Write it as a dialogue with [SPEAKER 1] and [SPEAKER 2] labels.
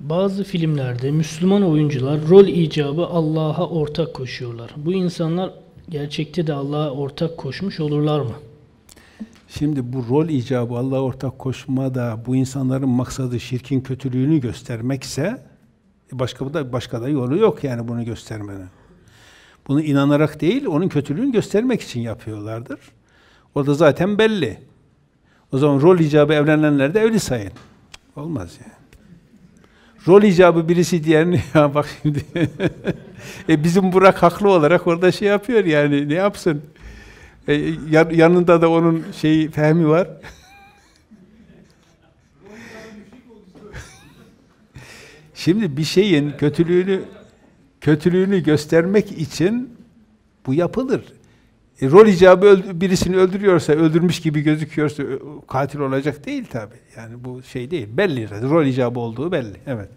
[SPEAKER 1] Bazı filmlerde Müslüman oyuncular rol icabı Allah'a ortak koşuyorlar. Bu insanlar gerçekte de Allah'a ortak koşmuş olurlar mı?
[SPEAKER 2] Şimdi bu rol icabı Allah'a ortak koşma da bu insanların maksadı şirkin kötülüğünü göstermekse e, başka da başka da yolu yok yani bunu göstermenin. Bunu inanarak değil, onun kötülüğünü göstermek için yapıyorlardır. O da zaten belli. O zaman rol icabı evlenenler de evli sayın. Olmaz yani. Rol icabı birisi diğerini ya bak şimdi e bizim Burak haklı olarak orada şey yapıyor yani ne yapsın? E, yan- yanında da onun şeyi Fehmi var. Şimdi bir şeyin kötülüğünü kötülüğünü göstermek için bu yapılır. E, rol icabı öld- birisini öldürüyorsa, öldürmüş gibi gözüküyorsa katil olacak değil tabi. Yani bu şey değil. Belli. Rol icabı olduğu belli. Evet.